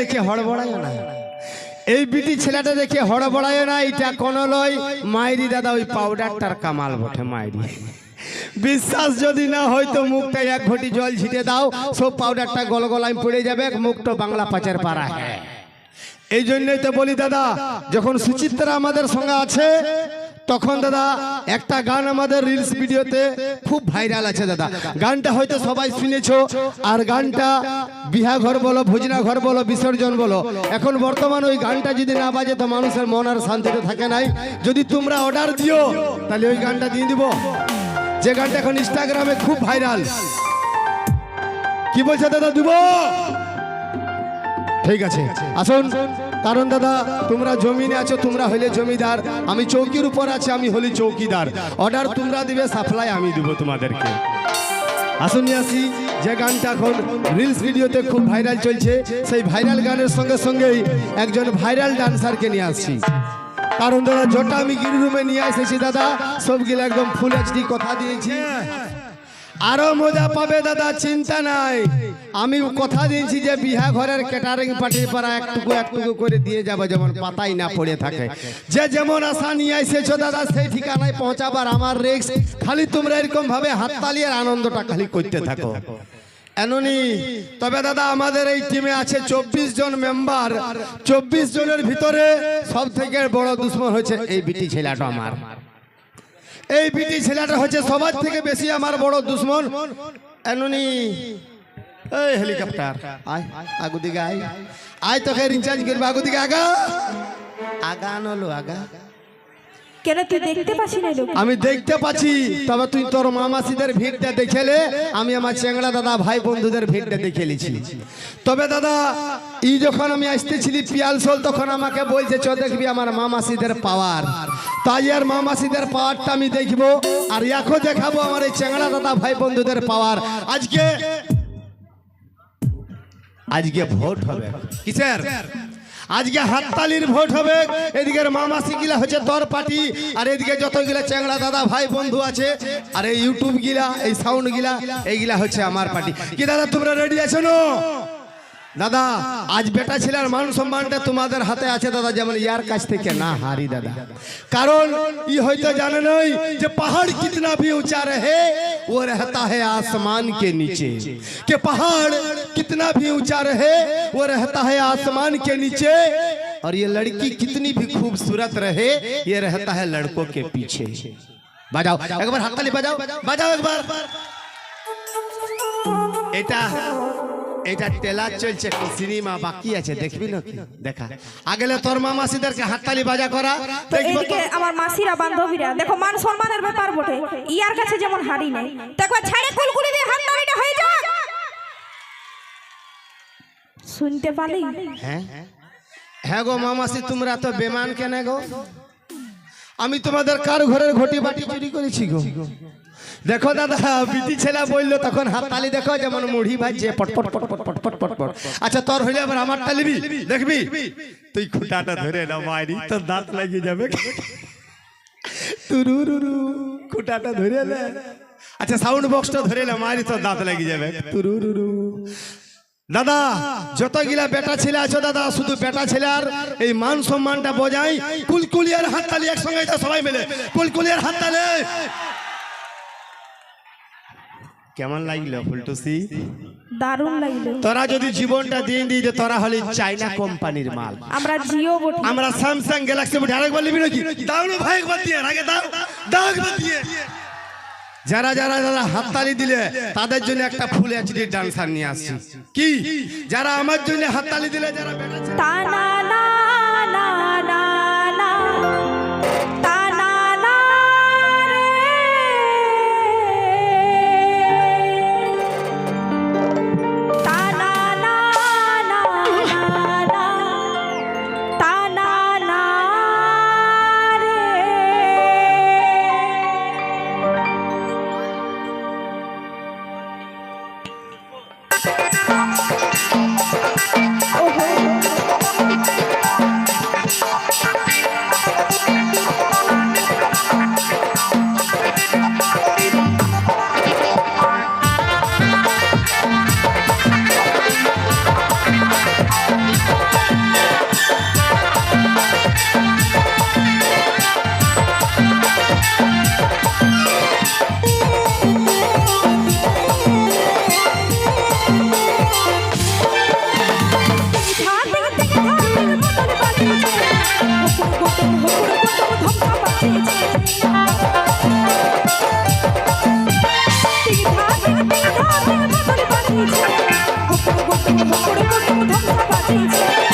দেখে হড়বড়ায় না। এই বিটি ছেলেটা দেখে হড়বড়ায় না, এটা কোন লয়। মাইরি দাদা, ওই পাউডারটার কামাল বটে মাইরি। বিশ্বাস যদি না হয় তো মুখটা এক ঘটি জল ছিটে দাও, সব পাউডারটা গল গলায় পড়ে যাবে মুখটা বাংলা পাচার পাড়া। হ্যাঁ এই জন্যই তো বলি দাদা, যখন সুচিত্রা আমাদের সঙ্গে আছে তখন দাদা, একটা গান আমাদের রিলস ভিডিওতে খুব ভাইরাল আছে দাদা। গানটা হয়তো সবাই শুনেছো, আর গানটা বিহা ঘর বলো ভোজনা ঘর বলো, বিসর্জন বলো। এখন বর্তমান ওই গানটা যদি না বাজে, তো মানুষের মন আর শান্তিতে থাকে নাই। যদি তোমরা অর্ডার দিও, তাহলে ওই গানটা দিয়ে দিব। যে গানটা এখন ইনস্টাগ্রামে খুব ভাইরাল কি বলছে দাদা, দিব? ঠিক আছে, আসুন। কারণ দাদা, তোমরা জমিনে আছো, তোমরা হইলে জমিদার। আমি চৌকির উপর আছি, আমি হলি চৌকিদার। অর্ডার তোমরা দিবে সাপ্লাই আমি দিব তোমাদেরকে। আসুন আসি, যে গানটা এখন রিলস ভিডিওতে খুব ভাইরাল চলছে, সেই ভাইরাল গানের সঙ্গে সঙ্গেই একজন ভাইরাল ডান্সারকে নিয়ে আসছি। কারণ দাদা যটা আমি গিরি রুমে নিয়ে এসেছি দাদা সবগুলো একদম ফুল এইচডি কথা দিয়েছি। আরও মজা পাবে দাদা, চিন্তা নাই। আমি কথা দিয়েছি যে বিহা ঘরের ক্যাটারিং পার্টির পাড়া একটুকু একটুকু করে দিয়ে যাব, যেমন পাতাই না পড়ে থাকে। যে যেমন আশা নিয়ে এসেছ দাদা, সেই ঠিকানায় পৌঁছাবার আমার রিক্স খালি তোমরা এরকম ভাবে হাততালি আর আনন্দটা খালি করতে থাকো। এননি, তবে দাদা, আমাদের এই টিমে আছে চব্বিশ জন মেম্বার চব্বিশ জনের ভিতরে সব থেকে বড় দুশ্মন হচ্ছে এই বিটি ছেলেটা আমার। এই বিটি ছেলেটা হচ্ছে সবার থেকে বেশি আমার বড় দুশ্মন। এননি এই হেলিকপ্টার। আয় আগু দিকে আয়। আয় তোকে রিচার্জ করবে আগু দিকে আগা। আগা নলো আগা। কেন তুই দেখতে পাচ্ছি না আমি দেখতে পাচ্ছি তবে তুই তোর মামাসিদের ভিড়টা দেখেলে আমি আমার চেংড়া দাদা ভাই বন্ধুদের ভিড়টা দেখে লিছি তবে দাদা ই যখন আমি আসতেছিলি পিয়ালসোল তখন আমাকে বলছে চ দেখবি আমার মামাসিদের পাওয়ার। তাই আর মামাসিদের পাওয়ারটা আমি দেখব আর এখন দেখাবো আমার এই চেংড়া দাদা ভাই বন্ধুদের পাওয়ার। আজকে আজকে ভোট হবে। কিসের? আজকে হাততালির ভোট হবে। এদিকে মামাসি গিলা হচ্ছে দরপাটি পার্টি আর এদিকে যতগুলা চ্যাংড়া দাদা ভাই বন্ধু আছে আর এই ইউটিউব গিলা এই সাউন্ড গিলা এইগুলা হচ্ছে আমার পার্টি। কি দাদা তোমরা রেডি আছো? না দাদা আজ বেটা ছেলের মান সম্মানটা তোমাদের হাতে আছে দাদা যেমন ইয়ার কাছ থেকে না হারি দাদা কারণ ই হয়তো জানে নই যে পাহাড় कितना भी ऊंचा रहे वो रहता है आसमान के नीचे कि पहाड़ कितना भी ऊंचा रहे वो रहता है आसमान के नीचे और ये लड़की कितनी भी खूबसूरत रहे ये रहता है लड़कों के पीछे बजाओ एक बार हाथताली बजाओ बजाओ एक बार এটা এটা টেলার চলছে সিনেমা বাকি আছে দেখবি না? দেখা। আগেলে তোর মামাসিদেরকে হাততালি বাজা করা এইদিকে আমার মাসিরা বান্ধবীরা দেখো মান সম্মানের ব্যাপার বটে। ইয়ার কাছে যেমন হারি নাই দেখো ছাড়ে কুলকুলি দিয়ে হাত তালিটা হয়ে যাক। শুনতে পালি? হ্যাঁ। হ্যাঁ গো মামাসি তোমরা তো বেমান কেন গো? আমি তোমাদের কার ঘরের ঘটি বাটি চুরি করেছি গো? দেখো দাদা বিটি ছেলা বলল তখন হাত তালি দেখো যেমন মুড়ি ভাজছে পটপট পটপট পটপট পটপট আচ্ছা তোর হইলে আবার আমার টালিবি দেখবি? তুই খুঁটাটা ধরে না মারি তোর দাঁত লাগিয়ে যাবে। তুরুরুরু খুঁটাটা ধরে না। আচ্ছা সাউন্ড বক্সটা ধরে না মারি তোর দাঁত লাগিয়ে যাবে। তুরুরুরু। দাদা যতগুলা বেটা ছেলে আছো দাদা শুধু বেটা ছেলে আর এই মান সম্মানটা বজায়। কুলকুলিয়ার হাততালি একসঙ্গে সবাই মিলে। কুলকুলিয়ার হাততালি কেমন লাগল ফুলটুসি? দারুণ লাগল। তোরা যদি জীবনটা দিয়ে দিই যে তোরা হলি চাইনা কোম্পানির মাল। আমরা জিও বটে আমরা স্যামসাং গ্যালাক্সি বুঝে আরেকবার নিবি নাকি? দাও না ভাই একবার দিয়ে। আগে দাও। দাও একবার দিয়ে। যারা যারা যারা হাততালি দিলে তাদের জন্য একটা ফুল এইচডি ডান্সার নিয়ে আসছি কি? যারা আমার জন্য হাততালি দিলে যারা বেটা তা না না না না ঠাকুর প্রথম ধন্যবাদ